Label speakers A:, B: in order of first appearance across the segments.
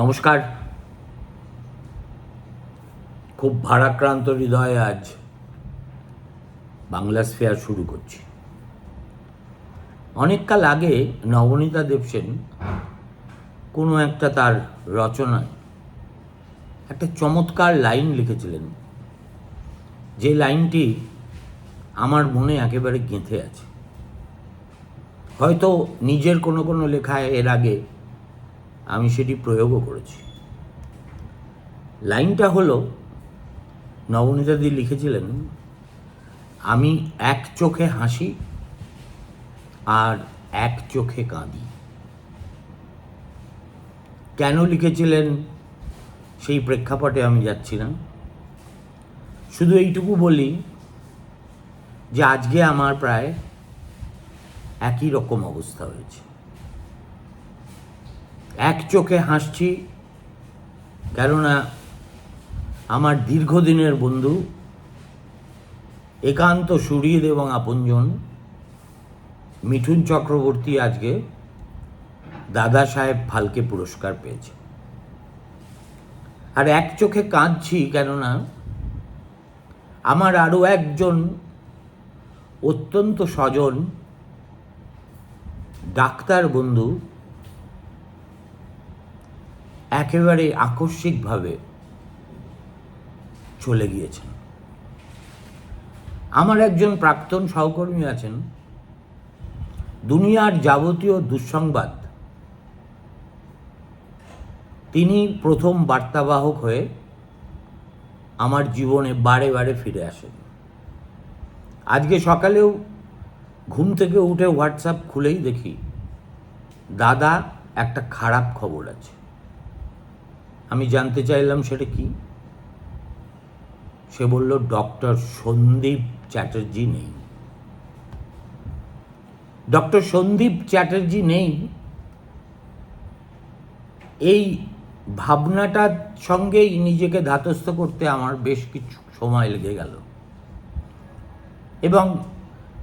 A: নমস্কার। খুব ভারাক্রান্ত হৃদয়ে আজ বাংলা স্ফেয়ার শুরু করছি। অনেককাল আগে নবনীতা দেবসেন কোনো একটা তার রচনায় একটা চমৎকার লাইন লিখেছিলেন, যে লাইনটি আমার মনে একেবারে গেঁথে আছে। হয়তো নিজের কোনো কোনো লেখায় এর আগে আমি সেটি প্রয়োগও করেছি। লাইনটা হলো, নবনীতাদি লিখেছিলেন, আমি এক চোখে হাসি আর এক চোখে কাঁদি। কেন লিখেছিলেন সেই প্রেক্ষাপটে আমি যাচ্ছি না। শুধু এইটুকু বলি যে আজকে আমার প্রায় একই রকম অবস্থা হয়েছে। এক চোখে হাসছি, কেননা আমার দীর্ঘদিনের বন্ধু, একান্ত সুরিদ এবং আপনজন, মিঠুন চক্রবর্তী আজকে দাদা সাহেব ফালকে পুরস্কার পেয়েছে। আর এক চোখে কাঁদছি, কেননা আমার আরও একজন অত্যন্ত স্বজন ডাক্তার বন্ধু একেবারে আকস্মিকভাবে চলে গিয়েছেন। আমার একজন প্রাক্তন সহকর্মী আছেন। দুনিয়ার যাবতীয় দুঃসংবাদ। তিনি প্রথম বার্তাবাহক হয়ে আমার জীবনে বারে বারে ফিরে আসেন। আজকে সকালেও ঘুম থেকে উঠে হোয়াটসঅ্যাপ খুলেই দেখি, দাদা একটা খারাপ খবর আছে। আমি জানতে চাইলাম সেটা কি? সে বলল, ডক্টর সন্দীপ চ্যাটার্জি নেই। ডক্টর সন্দীপ চ্যাটার্জি নেই? এই ভাবনাটার সঙ্গেই নিজেকে ধাতস্থ করতে আমার বেশ কিছু সময় লেগে গেল। এবং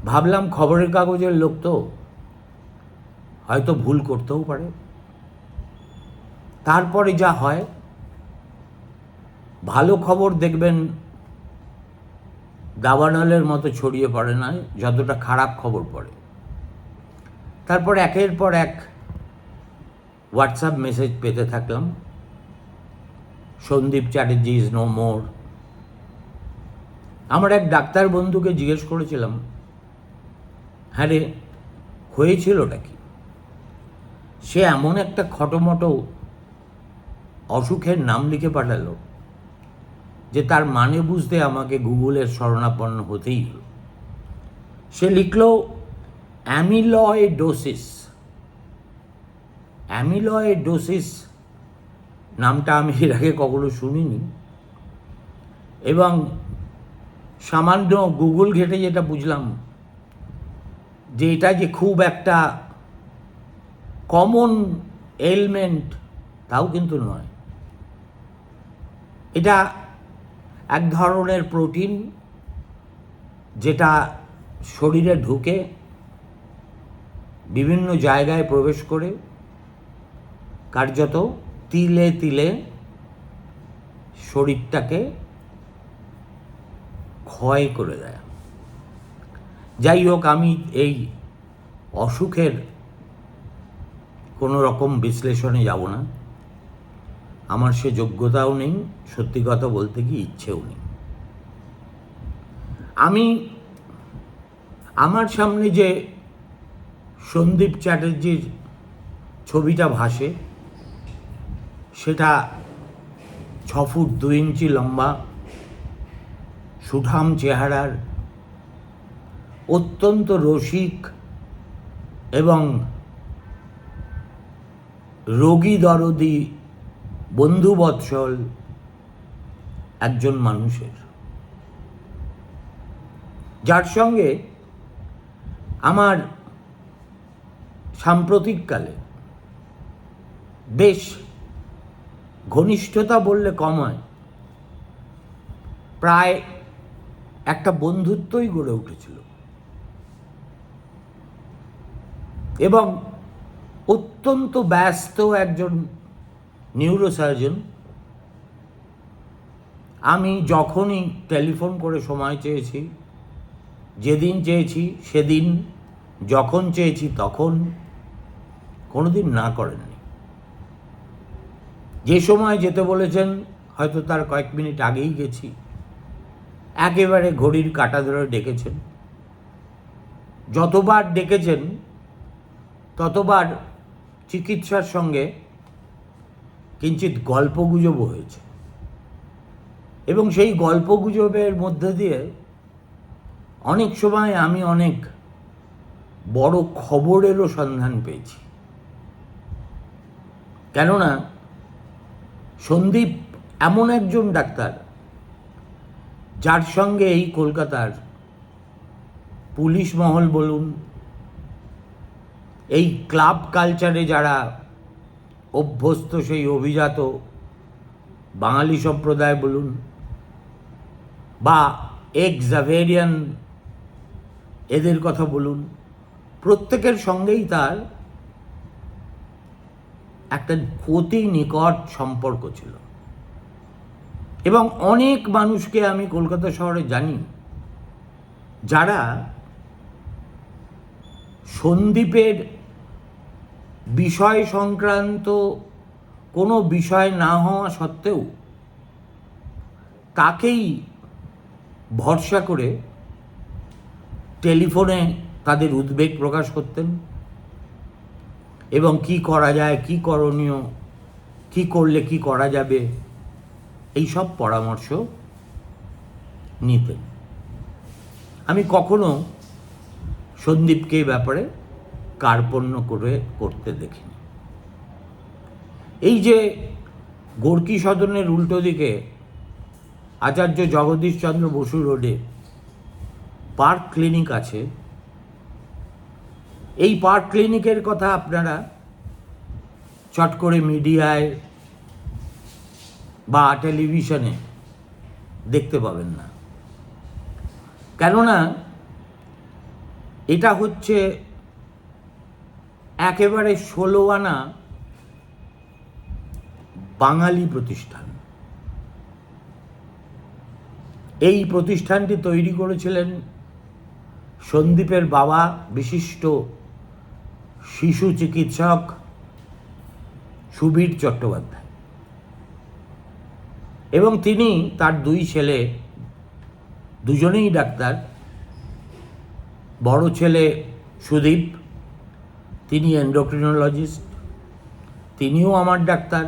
A: ভাবলাম খবরের কাগজের লোক তো, হয়তো ভুল করতেও পারে। তারপরে যা হয়, ভালো খবর দেখবেন, দাবানলের মতো ছড়িয়ে পড়ে না, যতটা খারাপ খবর পড়ে। তারপর একের পর এক হোয়াটসঅ্যাপ মেসেজ পেতে থাকলাম। Sandeep Chatterjee is no more আমার এক ডাক্তার বন্ধুকে জিজ্ঞেস করেছিলাম হ্যাঁ রে হয়েছিলটা কি সে এমন একটা খটোমটো অসুখের নাম লিখে পাঠালো, যে তার মানে বুঝতে আমাকে গুগলের শরণাপন্ন হতেই হলো। সে লিখল, অ্যামিলয়েডোসিস। অ্যামিলয়েডোসিস নামটা আমি এর আগে কখনো শুনিনি। এবং সামান্য গুগল ঘেটে যেটা বুঝলাম, যে এটা যে খুব একটা কমন এলমেন্ট তাও কিন্তু নয়। এটা এক ধরনের প্রোটিন যেটা শরীরে ঢুকে বিভিন্ন জায়গায় প্রবেশ করে। কার্যত তিলে তিলে শরীরটাকে ক্ষয় করে দেয়। যাই হোক, আমি এই অসুখের কোনো রকম বিশ্লেষণে যাব না। আমার সে যোগ্যতাও নেই, সত্যি কথা বলতে কি ইচ্ছেও নেই। আমি, আমার সামনে যে সন্দীপ চ্যাটার্জির ছবিটা ভাসে, সেটা ছ ফুট দু ইঞ্চি লম্বা, সুঠাম চেহারার, অত্যন্ত রসিক এবং রোগী দরদি বন্ধুবৎসল একজন মানুষের। যার সঙ্গে আমার সাম্প্রতিককালে বেশ ঘনিষ্ঠতা বললে কম হয়। প্রায় একটা বন্ধুত্বই গড়ে উঠেছিল। এবং অত্যন্ত ব্যস্ত একজন নিউরোসার্জন আমি যখনই টেলিফোন করে সময় চেয়েছি, যেদিন চেয়েছি সেদিন, যখন চেয়েছি তখন, কোনোদিন না করেননি। যে সময় যেতে বলেছেন, হয়তো তার কয়েক মিনিট আগেই গেছি। একেবারে ঘড়ির কাটা ধরে ডেকেছেন। যতবার ডেকেছেন, ততবার চিকিৎসার সঙ্গে কিঞ্চিত গল্পগুজবও হয়েছে। এবং সেই গল্পগুজবের মধ্যে দিয়ে অনেক সময় আমি অনেক বড় খবরেরও সন্ধান পেয়েছি। কেননা সন্দীপ এমন একজন ডাক্তার যার সঙ্গে এই কলকাতার পুলিশ মহল বলুন, এই ক্লাব কালচারে যারা অভ্যস্ত সেই অভিজাত বাঙালি সম্প্রদায় বলুন বা এক্সাভেরিয়ান এদের কথা বলুন, প্রত্যেকের সঙ্গেই তার একটা অতি নিকট সম্পর্ক ছিল। এবং অনেক মানুষকে আমি কলকাতা শহরে জানি যারা সন্দীপের বিষয় সংক্রান্ত কোনো বিষয় না হওয়া সত্ত্বেও তাকেই ভরসা করে টেলিফোনে তাদের উদ্বেগ প্রকাশ করতেন এবং কি করা যায়, কি করণীয়, কি করলে কি করা যাবে, এই সব পরামর্শ নিতেন। আমি কখনো সন্দীপকে এ ব্যাপারে কার্পণ্য করে করতে দেখিনি। এই যে গোর্কি সদনের উল্টো দিকে আচার্য জগদীশচন্দ্র বসু রোডে পার্ক ক্লিনিক আছে, এই পার্ক ক্লিনিকের কথা আপনারা চট করে মিডিয়ায় বা টেলিভিশনে দেখতে পাবেন না। কেননা এটা হচ্ছে একেবারে ষোলো আনা বাঙালি প্রতিষ্ঠান। এই প্রতিষ্ঠানটি তৈরি করেছিলেন সন্দীপের বাবা, বিশিষ্ট শিশু চিকিৎসক সুবীর চট্টোপাধ্যায়। এবং তিনি তার দুই ছেলে, দুজনেই ডাক্তার, বড় ছেলে সুদীপ তিনি এন্ডোক্রিনোলজিস্ট তিনিও আমার ডাক্তার,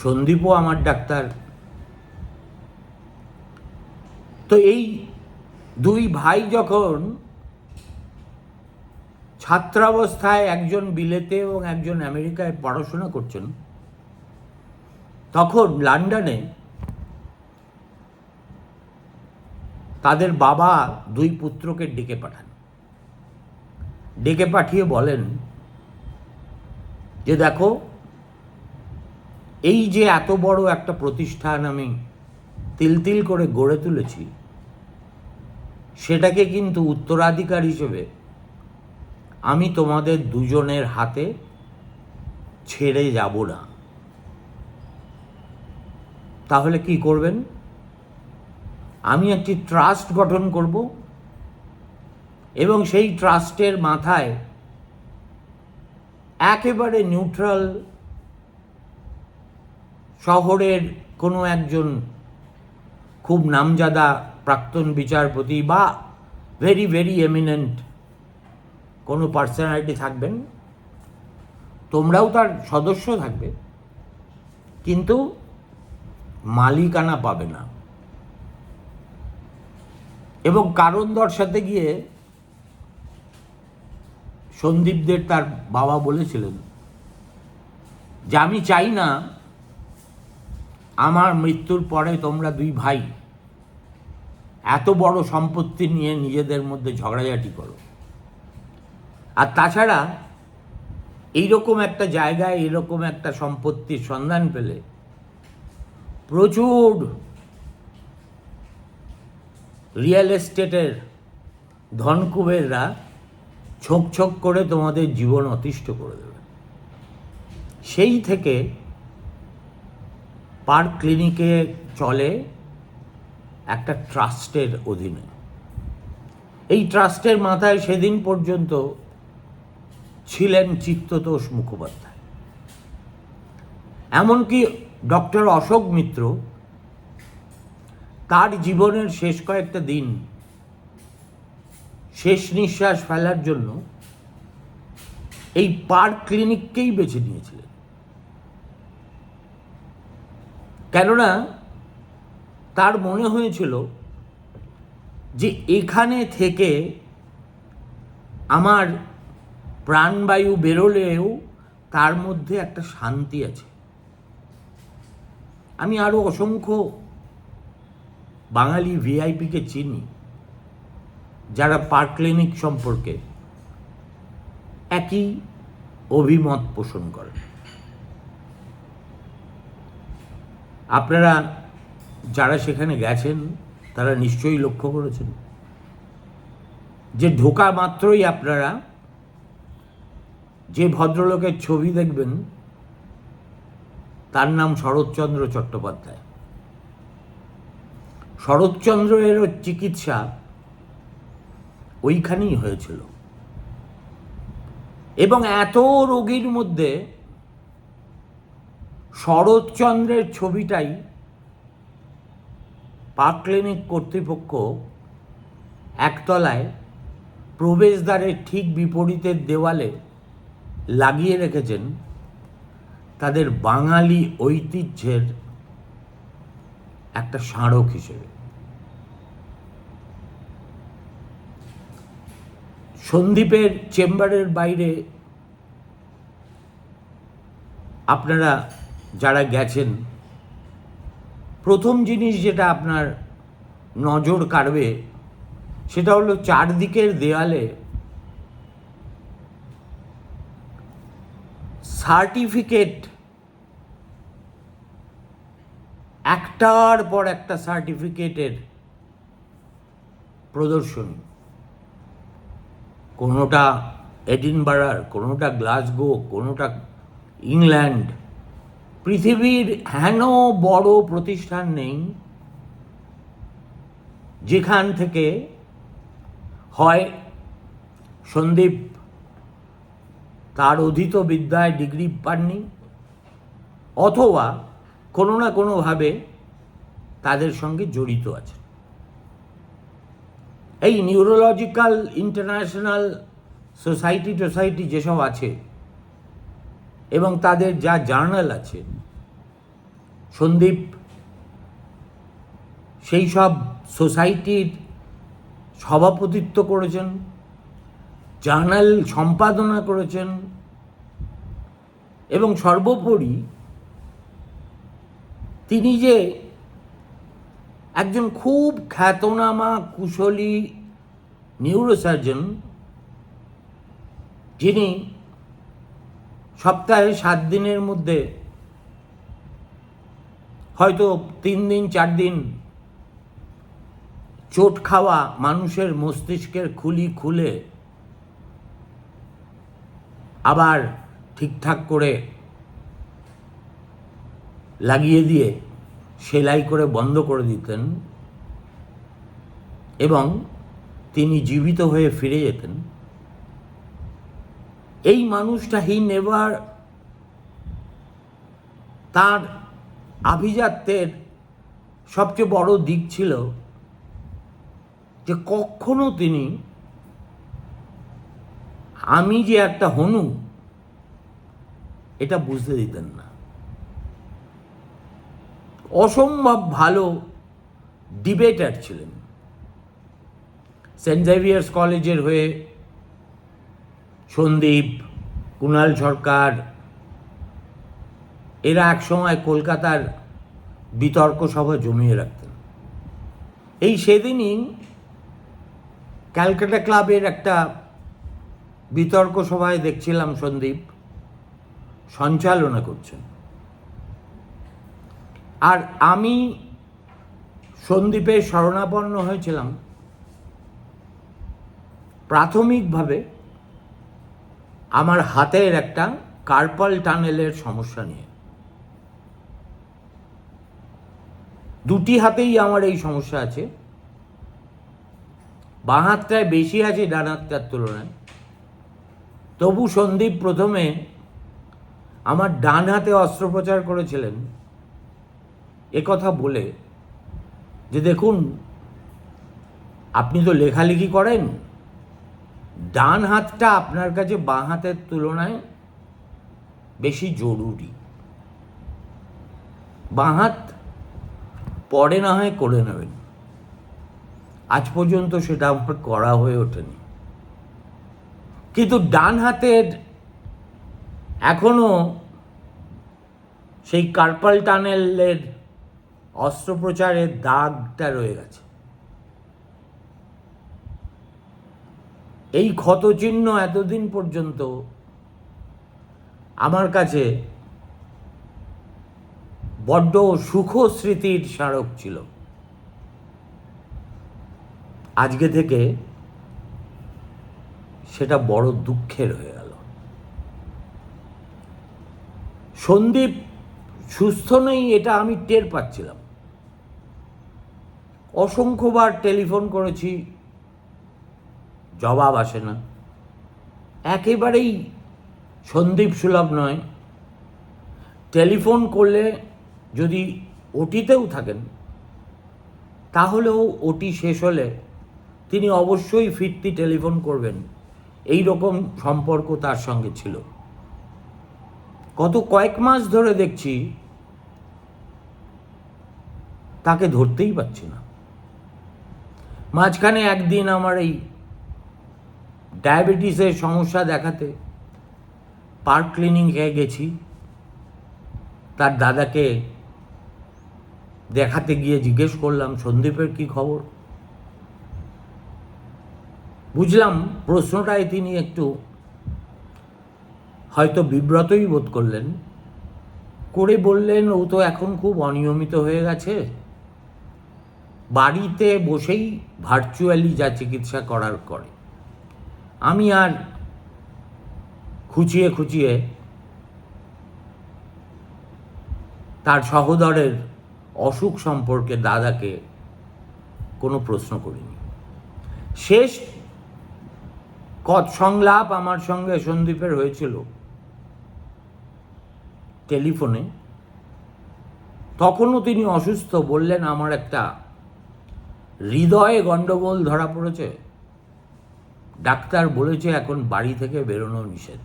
A: সন্দীপও আমার ডাক্তার। তো এই দুই ভাই যখন ছাত্রাবস্থায় একজন বিলেতে এবং একজন আমেরিকায় পড়াশোনা করছেন, তখন লন্ডনে তাদের বাবা দুই পুত্রকে ডেকে পাঠান। ডেকে পাঠিয়ে বলেন যে দেখো, এই যে এত বড় একটা প্রতিষ্ঠান আমি তিল তিল করে গড়ে তুলেছি, সেটাকে কিন্তু উত্তরাধিকার হিসেবে আমি তোমাদের দুজনের হাতে ছেড়ে যাব না। তাহলে কি করবেন? আমি একটি ট্রাস্ট গঠন করব। এবং সেই ট্রাস্টের মাথায় একেবারে নিউট্রাল শহরের কোনো একজন খুব নামজাদা প্রাক্তন বিচারপতি বা ভেরি ভেরি এমিনেন্ট কোনো পার্সোনালিটি থাকবেন। তোমরাও তার সদস্য থাকবে, কিন্তু মালিকানা পাবে না। এবং কারণ দর্শাতে গিয়ে সন্দীপদের তার বাবা বলেছিলেন যে, আমি চাই না আমার মৃত্যুর পরে তোমরা দুই ভাই এত বড় সম্পত্তি নিয়ে নিজেদের মধ্যে ঝগড়াঝাটি করো। আর তাছাড়া এইরকম একটা জায়গায় এরকম একটা সম্পত্তির সন্ধান পেলে প্রচুর রিয়েল এস্টেটের ধনকুবেররা ছোক ছোক করে তোমাদের জীবন অতিষ্ঠ করে দেবে। সেই থেকে পার্ক ক্লিনিকে চলে একটা ট্রাস্টের অধীনে। এই ট্রাস্টের মাথায় সেদিন পর্যন্ত ছিলেন চিত্ততোষ মুখোপাধ্যায়। এমনকি ডক্টর অশোক মিত্র তার জীবনের শেষ কয়েকটা দিন শেষ নিঃশ্বাস ফেলার জন্য এই পার্ক ক্লিনিককেই বেছে নিয়েছিলেন। কেননা তার মনে হয়েছিল যে এখানে থেকে আমার প্রাণবায়ু বেরোলেও তার মধ্যে একটা শান্তি আছে। আমি আরও অসংখ্য বাঙালি ভিআইপিকে চিনি। যারা পার্ক ক্লিনিক সম্পর্কে একই অভিমত পোষণ করেন। আপনারা যারা সেখানে গেছেন, তারা নিশ্চয়ই লক্ষ্য করেছেন যে ঢোকা মাত্রই আপনারা যে ভদ্রলোকের ছবি দেখবেন, তার নাম শরৎচন্দ্র চট্টোপাধ্যায়। শরৎচন্দ্রের চিকিৎসা ওইখানেই হয়েছিল। এবং এত রোগীর মধ্যে শরৎচন্দ্রের ছবিটাই পার্ক ক্লিনিক কর্তৃপক্ষ একতলায় প্রবেশদ্বারের ঠিক বিপরীতের দেওয়ালে লাগিয়ে রেখেছেন তাদের বাঙালি ঐতিহ্যের একটা স্মারক হিসেবে। সন্দীপের চেম্বারের বাইরে আপনারা যারা গেছেন, প্রথম জিনিস যেটা আপনার নজর কাড়বে, সেটা হলো চারদিকের দেয়ালে সার্টিফিকেট, একটার পর একটা সার্টিফিকেটের প্রদর্শনী। কোনোটা এডিনবারার, কোনোটা গ্লাসগো, কোনোটা ইংল্যান্ড। পৃথিবীর হেন বড় প্রতিষ্ঠান নেই যেখান থেকে হয় সন্দীপ তার অধীত বিদ্যায় ডিগ্রি পাননি, অথবা কোনো না কোনোভাবে তাদের সঙ্গে জড়িত আছে এই নিউরোলজিক্যাল ইন্টারন্যাশনাল সোসাইটি টোসাইটি যেসব আছে, এবং তাদের যা জার্নাল আছে, সন্দীপ, সেই সব সোসাইটির সভাপতিত্ব করেছেন, জার্নাল সম্পাদনা করেছেন, এবং সর্বোপরি তিনি যে একজন খুব খ্যাতনামা, কুশলী নিউরোসার্জন যিনি সপ্তাহে সাত দিনের মধ্যে হয়তো তিন দিন, চার দিন চোট খাওয়া মানুষের মস্তিষ্কের খুলি খুলে আবার ঠিকঠাক করে লাগিয়ে দিয়ে সেলাই করে বন্ধ করে দিতেন এবং তিনি জীবিত হয়ে ফিরে যেতেন। এই মানুষটা হি নেভার তার আভিজাত্যের সবচেয়ে বড় দিক ছিল যে কখনো তিনি আমি যে একটা হনু, এটা বুঝতে দিতেন না। অসম্ভব ভালো ডিবেটার ছিলেন। সেন্ট জেভিয়ার্স কলেজের হয়ে সন্দীপ কুণাল সরকার, এরা একসময় কলকাতার বিতর্ক সভা জমিয়ে রাখতেন। এই সেদিনই ক্যালকাটা ক্লাবের একটা বিতর্ক সভায় দেখছিলাম সন্দীপ সঞ্চালনা করছেন। আর আমি সন্দীপের শরণাপন্ন হয়েছিলাম প্রাথমিকভাবে আমার হাতের একটা কার্পাল টানেলের সমস্যা নিয়ে। দুটি হাতেই আমার এই সমস্যা আছে। বাঁ হাতটায় বেশি আছে ডান হাতটার তুলনায়। তবু সন্দীপ প্রথমে আমার ডান হাতে অস্ত্রোপচার করেছিলেন। কথা বলে যে দেখুন, আপনি তো লেখালেখি করেন, ডান হাতটা আপনার কাছে বাঁ হাতের তুলনায় বেশি জরুরি। বাঁ হাত পরে না হয় করে নেবেন। আজ পর্যন্ত সেটা আমার করা হয়ে ওঠেনি। কিন্তু ডান হাতের এখনও সেই কার্পাল টানেলের অস্ত্রোপচারের দাগটা রয়ে গেছে। এই ক্ষতচিহ্ন এতদিন পর্যন্ত আমার কাছে বড্ড সুখ স্মৃতির স্মারক ছিল। আজকে থেকে সেটা বড় দুঃখের হয়ে গেল। সন্দীপ সুস্থ নেই, এটা আমি টের পাচ্ছিলাম। অসংখ্যবার টেলিফোন করেছি, জবাব আসে না। একেবারেই সন্দীপ সুলভ নয়। টেলিফোন করলে যদি ওটিতেও থাকেন, তাহলেও ওটি শেষ হলে তিনি অবশ্যই ফিরতি টেলিফোন করবেন। এই রকম সম্পর্ক তার সঙ্গে ছিল। গত কয়েক মাস ধরে দেখছি, তাকে ধরতেই পারছি না। মাঝখানে একদিন আমার এই ডায়াবেটিসের সমস্যা দেখাতে পার্ক ক্লিনিকে গেছি। তার দাদাকে দেখাতে গিয়ে জিজ্ঞেস করলাম, সন্দীপের কি খবর? বুঝলাম প্রশ্নটায় তিনি একটু হয়তো বিব্রতই বোধ করলেন। করে বললেন, ও তো এখন খুব অনিয়মিত হয়ে গেছে। বাড়িতে বসেই ভার্চুয়ালি যা চিকিৎসা করার করে। আমি আর খুঁচিয়ে খুঁচিয়ে তার সহোদরের অসুখ সম্পর্কে দাদাকে কোনো প্রশ্ন করিনি। শেষ কত সংলাপ আমার সঙ্গে সন্দীপের হয়েছিল। টেলিফোনে। তখনও তিনি অসুস্থ, বললেন, আমার একটা হৃদয়ে গণ্ডগোল ধরা পড়েছে? ডাক্তার বলেছে এখন বাড়ি থেকে বেরোনো নিষেধ।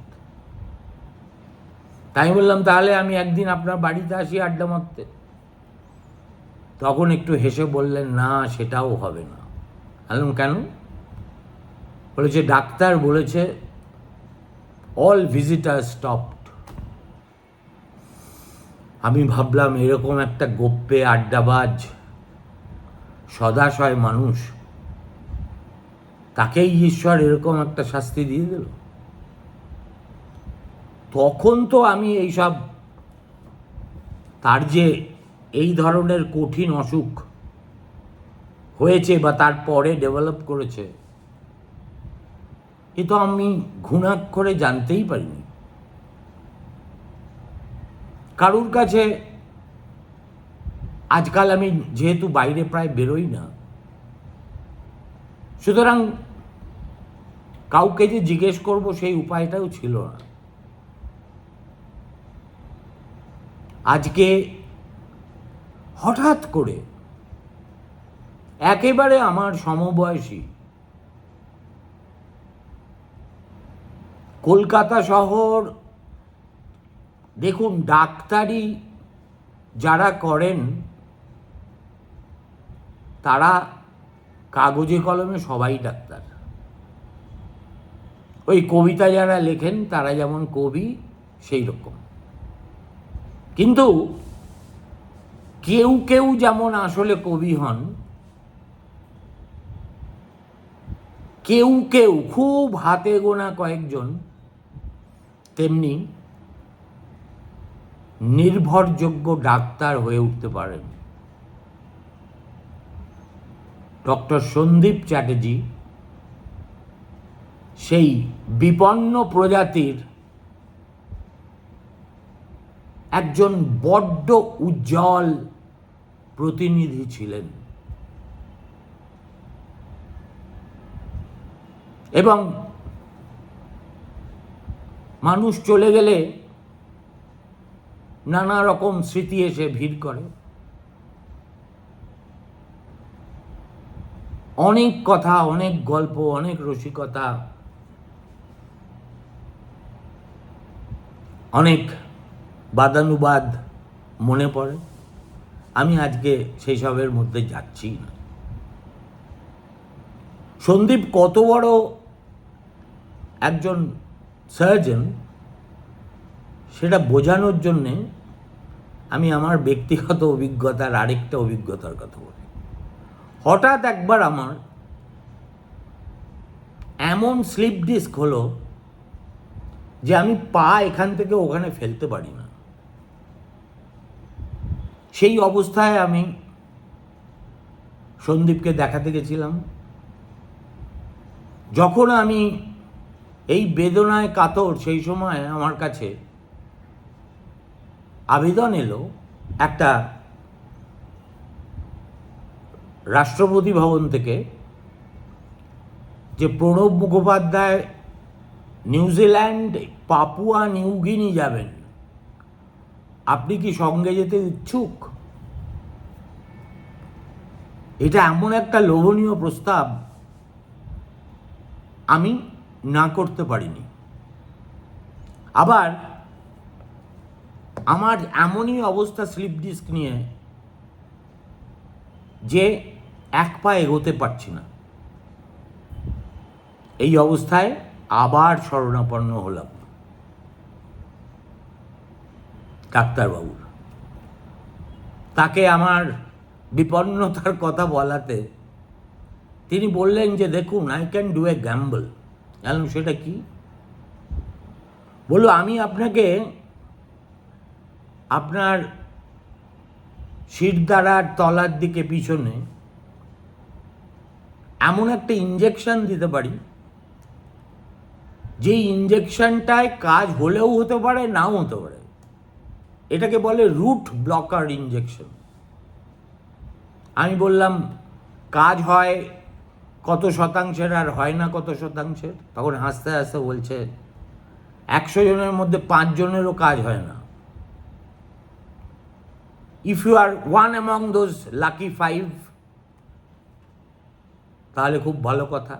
A: তাই বললাম, তাহলে আমি একদিন আপনার বাড়িতে আসি আড্ডা মারতে। তখন একটু হেসে বললেন, না, সেটাও হবে না। বললাম, কেন? বলেছে, ডাক্তার বলেছে অল ভিজিটার স্টপড আমি ভাবলাম, এরকম একটা গোপ্পে আড্ডাবাজ সদাশয় মানুষ, তাকেই ঈশ্বর এরকম একটা শাস্তি দিয়ে দিল। তখন তো আমি এইসব, তার যে এই ধরনের কঠিন অসুখ হয়েছে বা তার পরে ডেভেলপ করেছে, এ তো আমি ঘুণাক্ষরে জানতেই পারিনি। কারুর কাছে আজকাল আমি যেহেতু বাইরে প্রায় বেরোই না, সুতরাং কাউকে যে জিজ্ঞেস করব সেই উপায়টাও ছিল না। আজকে হঠাৎ করে একেবারে আমার সমবয়সী কলকাতা শহর, দেখুন, ডাক্তারি যারা করেন তারা কাগজে কলমে সবাই ডাক্তার। ওই কবিতা যারা লেখেন, তারা যেমন কবি, সেই রকম। কিন্তু কেউ কেউ যেমন আসলে কবি হন, কেউ কেউ খুব হাতে গোনা কয়েকজন, তেমনি নির্ভরযোগ্য ডাক্তার হয়ে উঠতে পারেন। ডক্টর সন্দীপ চ্যাটার্জি সেই বিপন্ন প্রজাতির একজন বড্ড উজ্জ্বল প্রতিনিধি ছিলেন। এবং মানুষ চলে গেলে নানা রকম স্মৃতি এসে ভিড় করে। অনেক কথা, অনেক গল্প, অনেক রসিকতা, অনেক বাদানুবাদ মনে পড়ে। আমি আজকে সেই সবের মধ্যে যাচ্ছি না। সন্দীপ কত বড় একজন সার্জন সেটা বোঝানোর জন্যে আমি আমার ব্যক্তিগত অভিজ্ঞতার আরেকটা অভিজ্ঞতার কথা বলি। হঠাৎ একবার আমার এমন স্লিপ ডিস্ক হলো যে আমি পা এখান থেকে ওখানে ফেলতে পারি না। সেই অবস্থায় আমি সন্দীপকে দেখাতে গেছিলাম। যখন আমি এই বেদনায় কাতর সেই সময় আমার কাছে আবেদন এলো একটা রাষ্ট্রপতি ভবন থেকে যে Pranab Mukhopadhyay New Zealand Papua New Guinea যাবেন, আপনি কি সঙ্গে যেতে ইচ্ছুক? এটা এমন একটা লোভনীয় প্রস্তাব আমি না করতে পারিনি। আবার আমার এমনই অবস্থা স্লিপ ডিস্ক নিয়ে যে এক পা এগোতে পারছি না। এই অবস্থায় আবার শরণাপন্ন হলাম। ডাক্তারবাবুর তাকে আমার বিপন্নতার কথা বলাতে তিনি বললেন যে, দেখুন I can do a gamble জানলাম সেটা কি? বলল, আমি আপনাকে আপনার শিরদাঁড়ার তলার দিকে পিছনে এমন একটা ইঞ্জেকশন দিতে পারি যে ইঞ্জেকশনটায় কাজ হলেও হতে পারে, নাও হতে পারে। এটাকে বলে রুট ব্লকার ইঞ্জেকশন আমি বললাম, কাজ হয় কত শতাংশের আর হয় না কত শতাংশের? তখন হাসতে হাসতে বলছে, একশো জনের মধ্যে পাঁচজনেরও কাজ হয় না। If you are one among those lucky five তাহলে খুব ভালো কথা।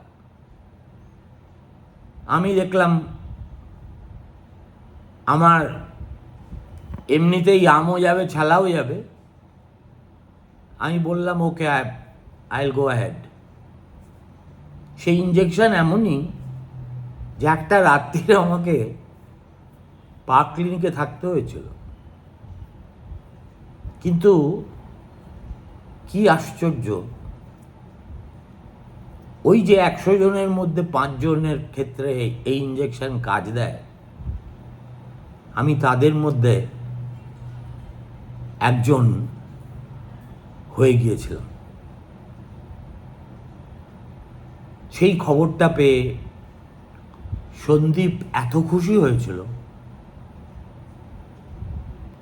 A: আমি দেখলাম আমার এমনিতেই আমও যাবে, ছালাও যাবে। আমি বললাম, ওকে আইল গো অ্যাহেড সেই ইঞ্জেকশন এমনই যে একটা রাত্রিরে আমাকে পার্ক ক্লিনিকে থাকতে হয়েছিল। কিন্তু কি আশ্চর্য! ওই যে একশো জনের মধ্যে পাঁচজনের ক্ষেত্রে এই ইঞ্জেকশন কাজ দেয়, আমি তাদের মধ্যে একজন হয়ে গিয়েছিলাম। সেই খবরটা পেয়ে সন্দীপ এত খুশি হয়েছিল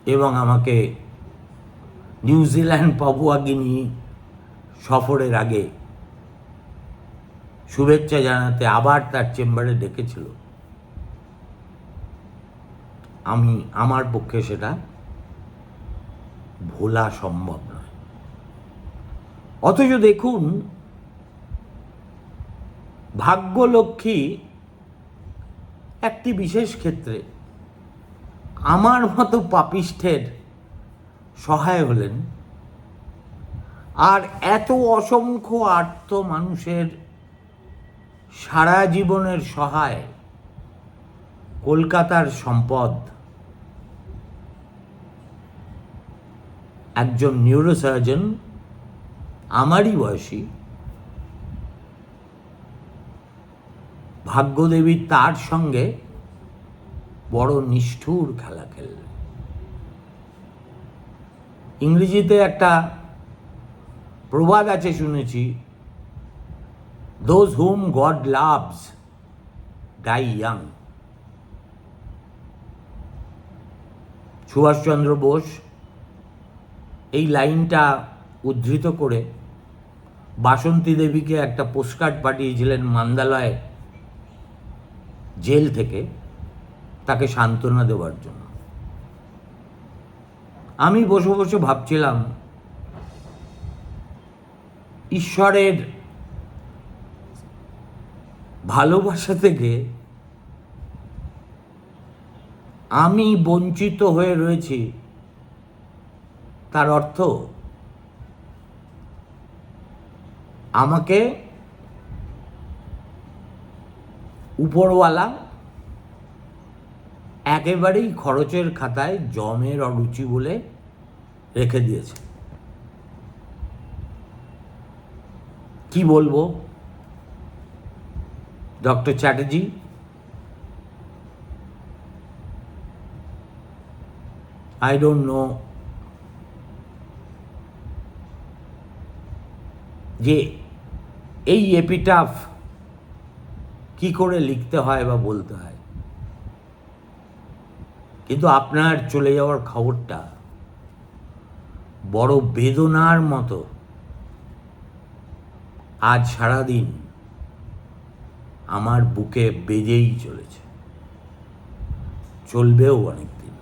A: এবং আমাকে নিউজিল্যান্ড পাপুয়াগিনি সফরের আগে শুভেচ্ছা জানাতে আবার তার চেম্বারে ডেকেছিল। আমি, আমার পক্ষে সেটা ভোলা সম্ভব নয়। অথচ দেখুন, ভাগ্যলক্ষ্মী একটি বিশেষ ক্ষেত্রে আমার মতো পাপিষ্ঠের সহায় হলেন। আর এত অসংখ্য আর্ত মানুষের সারা জীবনের সহায় কলকাতার সম্পদ। একজন নিউরোসার্জন আমারই বয়সী। ভাগ্যদেবী তার সঙ্গে বড় নিষ্ঠুর খেলা খেললেন। ইংরেজিতে একটা প্রবাদ আছে শুনেছি those whom God loves die young Subhash Chandra Bose এই লাইনটা উদ্ধৃত করে বাসন্তী দেবীকে একটা পোস্টকার্ড পাঠিয়েছিলেন মান্দালয় জেল থেকে তাকে সান্ত্বনা দেওয়ার জন্য। আমি বসে বসে ভাবছিলাম, ঈশ্বরের ভালোবাসা থেকে আমি বঞ্চিত হয়ে রয়েছি, তার অর্থ আমাকে উপরওয়ালা একেবারেই খরচের খাতায় জমের অরুচি বলে রেখে দিয়েছে। কি বলব? Doctor Chatterjee I don't know যে এই এপিটাফ কি করে লিখতে হয় বা বলতে হয়? কিন্তু আপনার চলে যাওয়ার খবরটা বড় বেদনার মতো আজ সারাদিন আমার বুকে বেজেই চলেছে। চলবেও অনেকদিন।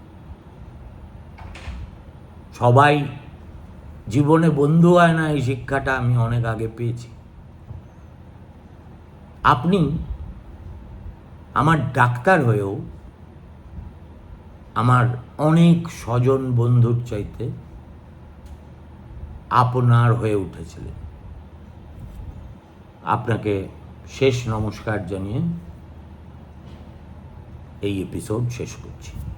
A: সবাই জীবনে বন্ধু হয় না, এই শিক্ষাটা আমি অনেক আগে পেয়েছি। আপনি আমার ডাক্তার হয়েও আমার অনেক স্বজন বন্ধুর চাইতে আপনার হয়ে উঠেছিলেন। আপনাকে শেষ নমস্কার জানিয়ে এই এপিসোড শেষ করছি।